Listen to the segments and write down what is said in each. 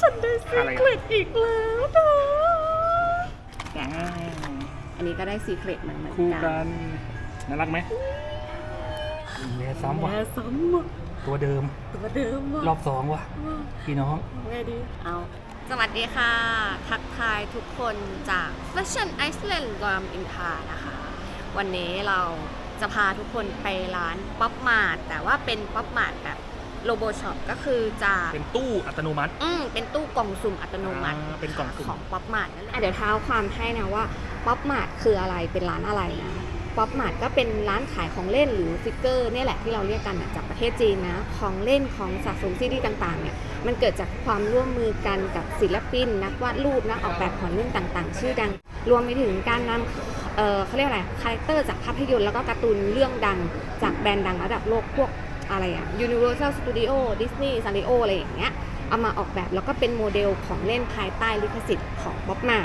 ฉันได้ซีอะไรเครตอีกแล้วเธออ่าอันนี้ก็ได้ซีเครตเหมือนเหมือนคู่กักันน่ารักไหมแม่ซ้ำว่ะแม่ซ้ำอะตัวเดิม ตัวเดิมอะรอบสองว่ะพี่น้อง ไงดีเอา สวัสดีค่ะ ทักทายทุกคนจาก Fashion Iceland รามอินทรานะคะ วันนี้เราจะพาทุกคนไปร้านป๊อปมาร์ทแต่ว่าเป็นป๊อปมาร์ทแบบ โลโบช็อปก็คือจะเป็นตู้อัตโนมัติ อืมเป็นตู้กล่องสุ่มอัตโนมัติ อ่าเป็นกล่องสุ่ม ของป๊อปมาร์ทนั่นแหละอะเดี๋ยวเท้าความให้นะว่าป๊อปมาร์ทคืออะไรเป็นร้านอะไรนะป๊อปมาร์ทก็เป็นร้านขายของเล่นหรือฟิกเกอร์เนี่ยแหละที่เราเรียกกันนะจากประเทศจีนนะของเล่นของสะสมซีดีต่างๆเนี่ยมันเกิดจากความร่วมมือกันกับศิลปิน นักวาดรูปนักออกแบบของเรื่องต่างๆ ชื่อดัง รวมไปถึงการนำเอ่อเขาเรียกอะไรคาแรคเตอร์จากภาพยนตร์แล้วก็การ์ตูนเรื่องดังจากแบรนด์ดังระดับโลกพวก อะไรอะ Universal Studio Disney Sanrio อะไรอย่างเงี้ยเอามาออกแบบแล้วก็เป็นโมเดลของเล่นภายใต้ลิขสิทธิ์ของบ๊อบมา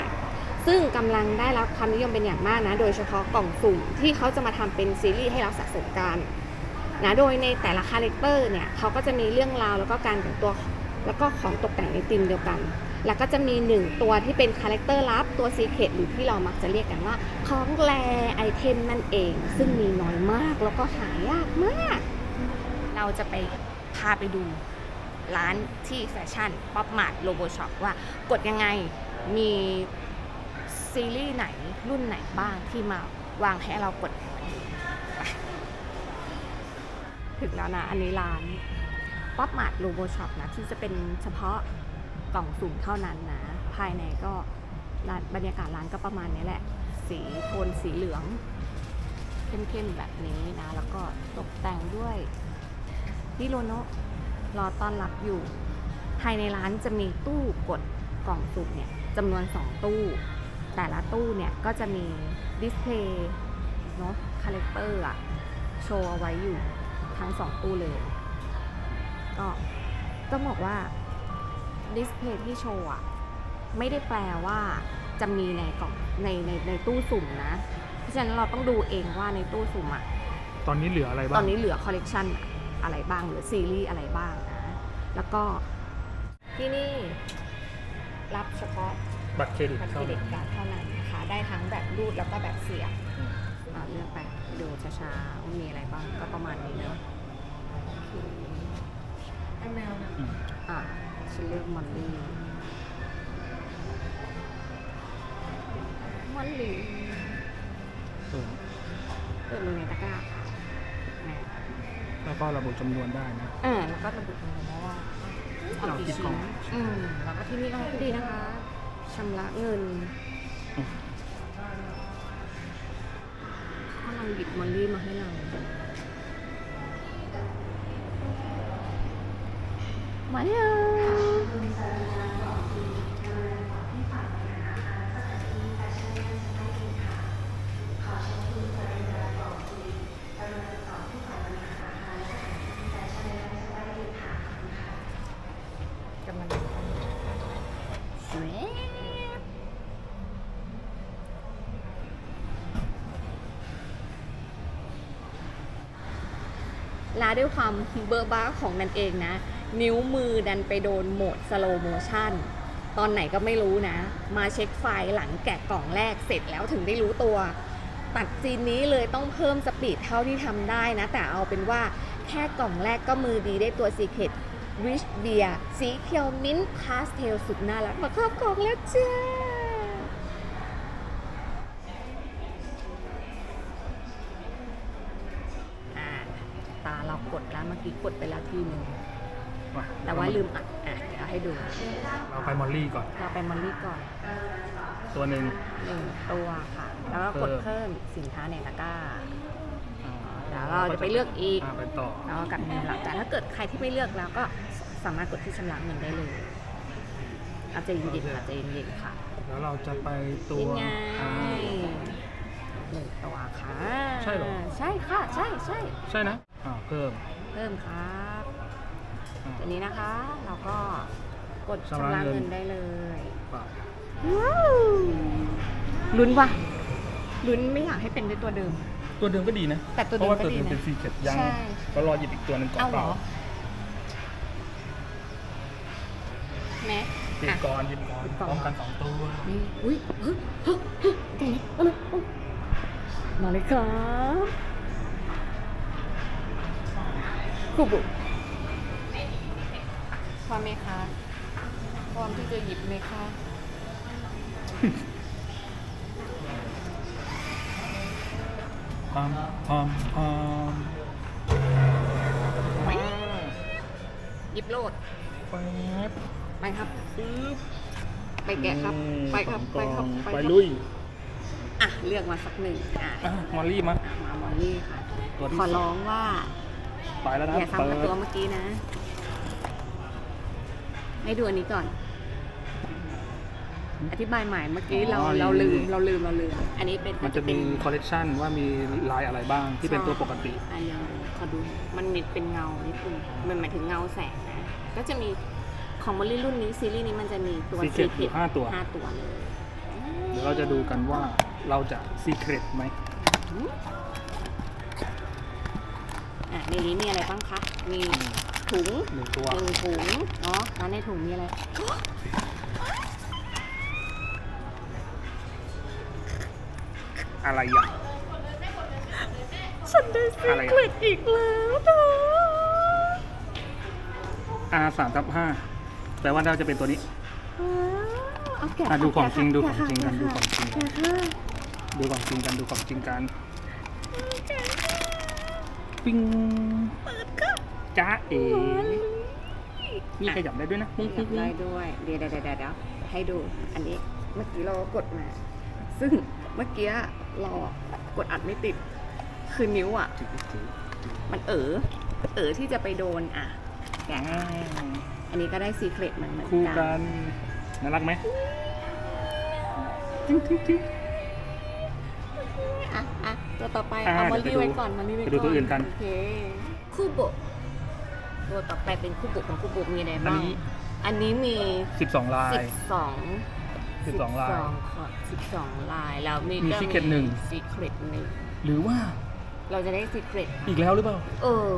ซึ่งกำลังได้รับความนิยมเป็นอย่างมากนะ โดยเฉพาะกล่องสุ่มที่เขาจะมาทำเป็นซีรีส์ให้เราสะสมกันนะโดยในแต่ละคาแรคเตอร์เนี่ยเขาก็จะมีเรื่องราวแล้วก็การแต่งตัวแล้วก็ของตกแต่งในธีมเดียวกัน แล้วก็จะมีหนึ่งตัวที่เป็นคาแรคเตอร์ลับตัวซีเครตหรือที่เรามักจะเรียกกันว่าของแรไอเทมนั่นเอง ซึ่งมีน้อยมากแล้วก็หายากมาก เราจะไปพาไปดูร้านที่แฟชั่นป๊อปมาร์ทโลโบช็อปว่ากดยังไงมีซีรีส์ไหนรุ่นไหนบ้างที่มาวางให้เรากดถึงแล้วนะ อันนี้ร้านป๊อปมาร์ทโลโบช็อปนะ ที่จะเป็นเฉพาะกล่องสุ่มเท่านั้นนะ ภายในก็ร้านบรรยากาศร้านก็ประมาณนี้แหละ สีโทนสีเหลือง เข้มๆแบบนี้นะ แล้วก็ตกแต่งด้วย พี่โรโนะรอต้อนรับอยู่ ภายในร้านจะมีตู้กดกล่องสุ่มเนี่ยจำนวน 2 ตู้ แต่ละตู้เนี่ยก็จะมีดิสเพลย์เนาะคาแรคเตอร์อะโชว์เอาไว้อยู่ทั้ง 2 ตู้เลย ก็ต้องบอกว่าดิสเพลย์ที่โชว์อะไม่ได้แปลว่าจะมีในกล่องในในในตู้สุ่มนะ เพราะฉะนั้นเราต้องดูเองว่าในตู้สุ่มอะตอนนี้เหลืออะไรบ้าง ตอนนี้เหลือคอลเลกชันอะ ไรบ้างเหลือซีรีส์อะไรบ้างนะ แล้วก็ที่นี่รับเฉพาะบัตรเครดิตบัตรเครเท่าดินั้ตนการ์ดเท่านั้นนะคะ ได้ทั้งแบบรูดแล้วก็แบบเสียบอืมอะเลือกไปดูช้าๆว่ามีอะไรบ้างก็ประมาณนี้เนาะโอเคอืมอะฉันเลือกมอลลี่มอลลี่เออเปิดมือในตะกร้าค่ะนะ แล้วก็ระบุจำนวนได้นะเออแล้วก็ระบุตรงนี้ว่าเอาเอากี่กี่กล่ชิ้องนอืมแล้วก็ที่นี่ก็ดีนะคะชำระเงินอืม ถ้าเราหยิบมอลลี่มาให้เรามาเร็วกำลังสวยแลา ด้วยความเบอร์บ้าของนันเองนะ นิ้วมือดันไปโดนโหมดสโลโมชันตอนไหนก็ไม่รู้นะ มาเช็คไฟล์หลังแกะกล่องแรกเสร็จแล้วถึงได้รู้ตัว ตัดซีนนี้เลยต้องเพิ่มสปีดเท่าที่ทำได้นะ แต่เอาเป็นว่าแค่กล่องแรกก็มือดีได้ตัว Secret Rich Beer สีเขียวมิ้นท์พาสเทลสุดน่ารักมาครอบกล่องแล้วจ้า หนึ่งมาแต่ว่าลืมอะอะเดี๋ยวให้ดู เราไปมอลลี่ก่อน เราไปมอลลี่ก่อนตัวหนึ่ง หนึ่งตัวค่ะ แล้วก็กดเพิ่ม เพิ่มสินค้าในตะกร้าอ่าเดี๋ยวเราจะไปเลือกอีกาไปต่อแล้วก็กลับเงินหลังแต่ถ้าเกิดใครที่ไม่เลือกแล้วก็สามารถกดที่ชำระเงินได้เลยอาจจะเย็นๆอาจจะเย็นๆค่ะแล้วเราจะไปตัวนี่ไงอ่าหนึ่งตัวค่ะใช่เหรอ ใช่ค่ะ ใช่ใช่ใช่นะอ่าเพิ่มเพิ่มครับอ่า ตัวนี้นะคะ เราก็กดชำชำระระเงินเงินได้เลยไปลุ้นว่ะลุ้นไม่อยากให้เป็นด้วยตัวเดิม ตัวเดิมก็ดีนะ แต่ตัวเพเดิราะมว่าก็ตัวดีเดิมนะเป็นซีเค็ดยังใช่ก็รอหยิบอีกตัวหนึ่งก่อนเอาเหเปรล่าอแม็กหยิบก่อนหยิบก่อนหยิบก่อนพร้อมกันสองตัวนี่อุ้ยเฮ้ยเฮ้ยเฮ้ยตรงนี้เอาเลยเอามาเลยครับคุบุ พร้อมไหมคะพร้อมที่จะหยิบไหมคะพร้อมพร้อมพร้อมหยิบโลดแป๊บไปครับปึ๊บไปแกะครับ ไปครับสไปองกคล่รัอบงไปไปครับลุย อะ เลือกมาสักหนึ่งอะอะมอลลี่มา มามอลลี่ค่ะ ตัวที่ขอร้องว่า ไปแล้วนะอย่าเปิซ้ำกับดตัวเมื่อกี้นะ ให้ดูอันนี้ก่อน อธิบายใหม่เมื่อกี้เราเราลืมเราลืมเราลืม อันนี้เป็นมันจะมีคอลเลกชันว่ามีลายอะไรบ้างที่เป็นตัวปกติ อันยังขอดูมันมีเป็นเงานิดนึงมันหมายถึงเงาแสงนะ ก็จะมีของมอลลี่รุ่นนี้ซีรีส์นี้มันจะมีตัว Secret อยู่ห้าตัว ห้าตัวเลยเดี๋ยวเราจะดูกันว่าเราจะซีเครตไหมอะในนี้มีอะไรบ้างคะมี ถุงหนึ่งตัวหนึ่งถุงเนาะแล้วในถุงมีอะไรอะไรอะฉันได้ซีอะไรเกรตอีกแล้วเธอ R สามทับห้าแปลว่าเราจะเป็นตัวนี้เอาแกะอะดูของจริงดูแะของจริงกันแะดูของจริงแกะค่ะดูของจริงกันดูของจริงกันปิ้ง จ้าเอ๋มีขยับได้ด้วยนะปุ้งอปุ้ยางกปุ้ได้งด้วยเดี๋ยวเดี๋ยวเดี๋ยวเดี๋ยวให้ดูอันนี้เมื่อกี้เรากดมา ซึ่งเมื่อกี้เราอะกดอัดไม่ติด คือนิ้วอะ มันเอ๋อเอ๋อที่จะไปโดนอะแกะอ่าอันนี้ก็ได้ซีเครตเหมือนเหมือนคู่กักันนน่ารักไหมจิ้งจิ้งจิ้งอะอะตัวต่อไปอะเอามาเดี๋รียวไปไว้ดูก่อนมารีไว้ไปก่อนดูตัวอื่นกันโอเคคู่โบะ ตัวต่อไปเป็นคู่โบะของคู่โบะมีอะไรอันบ้าง นี้ อันนี้มีสิบสองลายสิบสองสิบสองลาย สิบสองลาย แล้วมีมีก็ secret หนึ่ง ซีเครตหนึ่งหรือว่าเราจะได้ซีเครตอีกแล้วหรือเปล่า เออ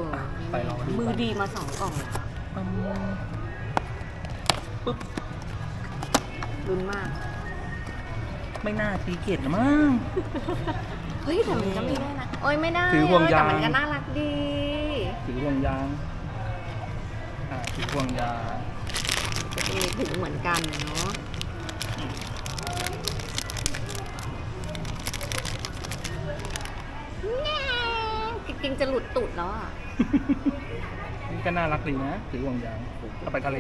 ไปรอดูกันมือดีมาสองกล่องแล้วปั๊มปึ๊บ ลุ้นมาก ไม่น่าตีเกตนะมั้ง เฮ้ยแต่มันก็มีได้นะ โอ้ยไม่ได้ถือห่วงยาง แต่มันก็น่ารักดี ถือห่วงยาง อ่าถือห่วงยางก็จะมีถุงเหมือนกันเนาะแง่จริงๆจะหลุดตูดแล้วอะ นี่ก็น่ารักดีนะถือห่วงยางเอาไปทะเล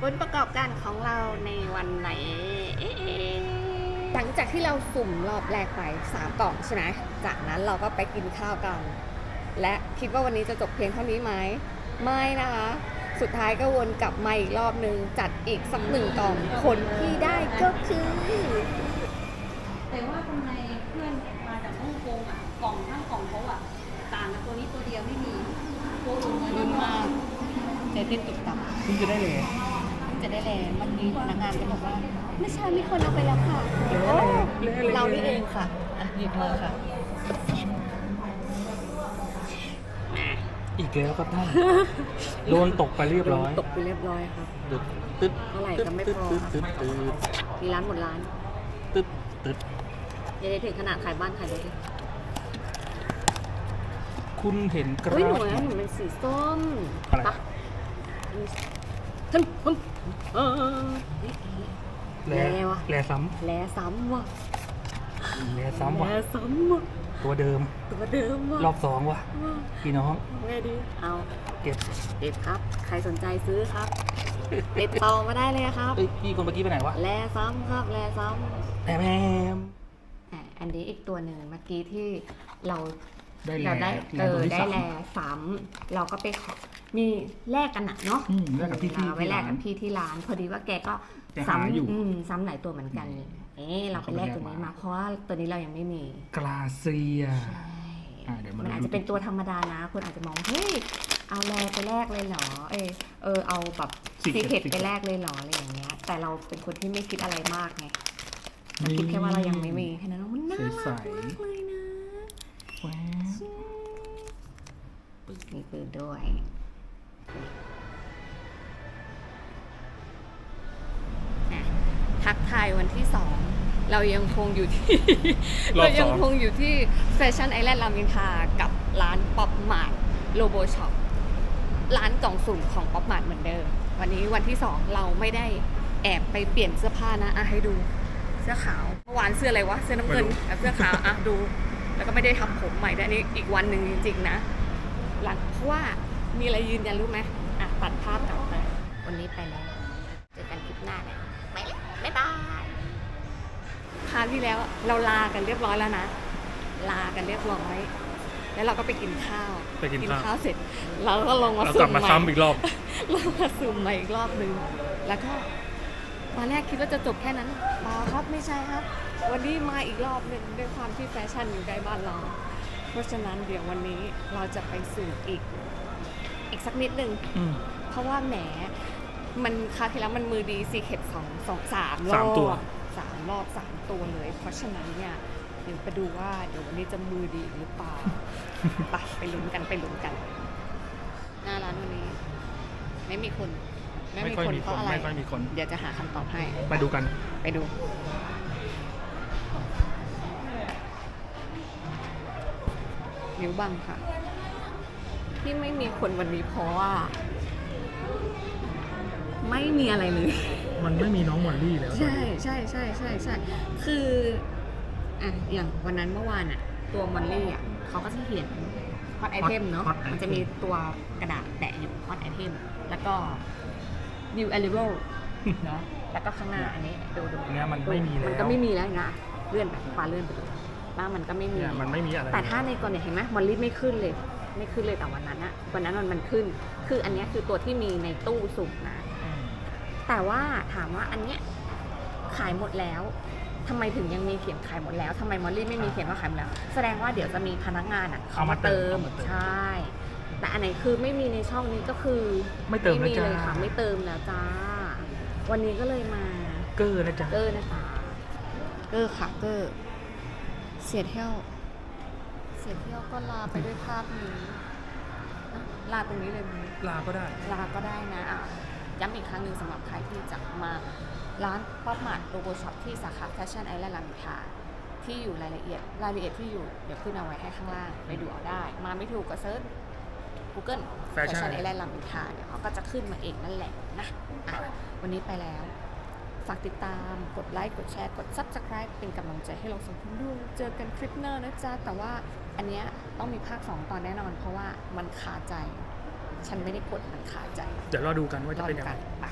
ผลประกอบการของเราในวันไหนเอ๊ะหลังจากที่เราสุ่มรอบแรกไปสามกล่องใช่ไหมจากนั้นเราก็ไปกินข้าวกัน และคิดว่าวันนี้จะจบเพียงเท่านี้ไหมไม่นะคะ สุดท้ายก็วนกลับมาอีกรอบหนึ่งจัดอีกสักหนึ่งกล่องคนที่ได้ก็คือแต่ว่าทำไมเพื่อนมาจากฮ่องกงอะกล่องทั้งกล่องเขาอะต่างกับตัวนี้ตัวเดียวไม่มีตัวอื่นเหมือนลุ้นกันมากเดี๋ยวติดตุกตับเพิ่งจะได้เลยจะได้แลเมื่อกี้พนักงานก็บอกว่า ไม่ใช่มีคนเอาไปแล้วค่ะเละเลยเละเลยเรานี่เองค่ะอะหยิบมาค่ะ อี กแล้วครับท่าน โดนตกไปเรียบร้อยตกไปเรียบร้อยครับตึ๊ดตึ๊ดเท่าไหร่ตึ๊ดก็ไม่ตึ๊ดพอตึ๊ดตึ๊ดตึ๊ดมีร้านหมดร้าน ตึ๊ดตึ๊ดอย่าได้ถึงขนาดขายบ้านขายรถเลยคุณเห็นกราเฮ้ยหนูฟนะหนูเป็นสีส้มอะไรปะท่านท่านเออแลแล้วอะแลซ้แลซ้ำว่ะำแลซ้ำว่ะแลซ้ำว่ะ ตัวเดิมตัวเดิมว่ะรอบสองว่ะพี่น้องไงดีเอาเก็บเด็ดครับ ใครสนใจซื้อครับติดต่อมาได้เลยครับเอ้ยพี่คนเมื่อกี้ไปไหนวะแลซ้ำครับแลซ้ำแอมแอมอะอันนี้อีกตัวหนึ่งเมื่อกี้ที่เราได้แลเราได้แลเอตัวอที่ได้สามแลซ้ำเราก็ไปขอมีแลกกันอะเนาะอืมแลกกับพี่ที่เราไปแลกกับที่ร้านพี่ที่ร้าน พอดีว่าแกก็แกหาซ้ำอยู่อืมซ้ำหลายตัวเหมือนกัน เราไปแลกตัวนี้มา เพราะว่าตัวนี้เรายังไม่มีกลาเซียมันอาจจะเป็นตัวธรรมดานะคนอาจจะมองเฮ้ยเอาแลไปแลกเลยเหรอเออเออเอาแบบซีเคทไปแลกเลยเหรออะไรอย่างเงี้ย แต่เราเป็นคนที่ไม่คิดอะไรมากไงมันคิดแค่ว่าเรายังไม่มีแค่นั้นมันน่ารักมากเลยนะปืนมีปืนด้วยทักทายวันที่สอง เรายังคงอยู่ที่ รอบเรายัสองคงอยู่ที่แฟชั่นไอแลนด์รามินทากับร้านป๊อปมาร์ทโลโบช็อปร้านกล่องสุ่มของป๊อปมาร์ทเหมือนเดิม วันนี้วันที่สองเราไม่ได้แอบไปเปลี่ยนเสื้อผ้านะอะให้ดูเสื้อขาวเมื่อวานเสื้ออะไรวะเสื้อน้ำเงินกับเสื้อขาวอะดู แล้วก็ไม่ได้ทำผมใหม่ด้วยอันนี้อีกวันหนึ่งจริงๆนะ หลังเพราะว่ามีอะไรยืนยันรู้ไหมอะตัดภาพกลับมาวันนี้ไปแล้ว ที่แล้วเราลากันเรียบร้อยแล้วนะ ลากันเรียบร้อย แล้วเราก็ไปกินข้าวไปกินข้าวข้าวเสร็จเราก็ลงมาเราสุ่กลับมมาใหม่ซ้ำอีกรอบเรามาสุ่มใหม่อีกรอบหนึ่งแล้วก็ตอนแรกคิดว่าจะจบแค่นั้นเปล่าครับไม่ใช่ครับ วันนี้มาอีกรอบหนึ่งด้วยความที่แฟชั่นอยู่ใกล้บ้านเราเพราะฉะนั้นเดี๋ยววันนี้เราจะไปสู่อีก อีกสักนิดหนึ่งอืมเพราะว่าแหมมันคราวที่แล้วมันมือดีซีเข็ดสองสองสามรอบ สามตัวสามรอบสามตัวเลย เพราะฉะนั้นเนี่ยเดี๋ยวไปดูว่าเดี๋ยววันนี้จะมือดีหรือเปล่า ไปไปลุ้นกันไปลุ้นกัน หน้าร้านวันนี้ ไม่มีคนไม่ค่อยมีเพคนราะอะไรไม่ค่อยมีคน เดี๋ยวจะหาคำตอบให้มาดูกัน ไปดูนิ้วบังค่ะ ที่ไม่มีคนวันนี้เพราะว่า ไม่มีอะไรเลย มันไม่มีน้องมอลลี่แล้วใช่ใช่ใช่ใช่ใช่คืออะอย่างวันนั้นเมื่อวานอะ ตัวมอลลี่อะเขาก็จะเขียนฮอตไอเทมเนาะ hot item มันจะมีตัวกระดาษแปะอยู่ฮอตไอเทมแล้วก็ new arrival เนาะแล้วก็ข้างหน้าอันนี้ดูดูอันเนี้ยมันไม่มีแล้วมันก็ไม่มีแล้วนะเลื่อนไปขวาเลื่อนไปดูว่ามันก็ไม่มีเนี่ยมันไม่มีอะไรแต่ถ้าในกรณีเห็นไหมมอลลี่ไม่ขึ้นเลย ไม่ขึ้นเลยแต่วันนั้นอะวันนั้นมันมันขึ้น คืออันเนี้ยคือตัวที่มีในตู้สุ่มนะอืม แต่ว่าถามว่าอันเนี้ยขายหมดแล้วทำไมถึงยังมีเขียนขายหมดแล้วทำไมมอลลี่ไม่มีเขียนว่าขายหมดแล้ว แสดงว่าเดี๋ยวจะมีพนักงานอะเอามาเติมเอามาเติม ใช่ แต่อันไหนคือไม่มีในช่องนี้ก็คือไม่เติมไม่นะมีจ๊ะเลยค่ะไม่เติมแล้วจ้า วันนี้ก็เลยมาเกอร์นะจ๊ะเกอร์นะจ๊ะเกอร์ค่ะเกอร์เสียเที่ยวเสียเที่ยวก็ลาไปด้วยภาพนี้นะลาตรงนี้เลยมึงลาก็ได้ ลาก็ได้นะอะ ย้ำอีกครั้งหนึ่งสำหรับใครที่จะมาร้านป๊อปมาร์ทโลโก้ช็อปที่สาขาแฟชั่นไอแลนด์ลามินทาที่อยู่รายละเอียดรายละเอียดที่อยู่เดี๋ยวขึ้นเอาไว้ให้ข้างล่างไปดูเอาได้ มาไม่ถูกก็เซิร์ช Google Fashion ไอแลนด์ลามินทาเดี๋ยวเขาก็จะขึ้นมาเองนั่นแหละนะอะวันนี้ไปแล้ว ฝากติดตามกดไลค์กดแชร์กด Subscribe เป็นกำลังใจให้เราสองคนด้วยเจอกันคลิปหน้านะจ๊ะแต่ว่าอันเนี้ยต้องมีภาค 2 ตอนแน่นอน เพราะว่ามันคาใจ ฉันไม่ได้กดมันขาใจเดี๋ยวรอดูกันว่าจะเป็นยังไงไป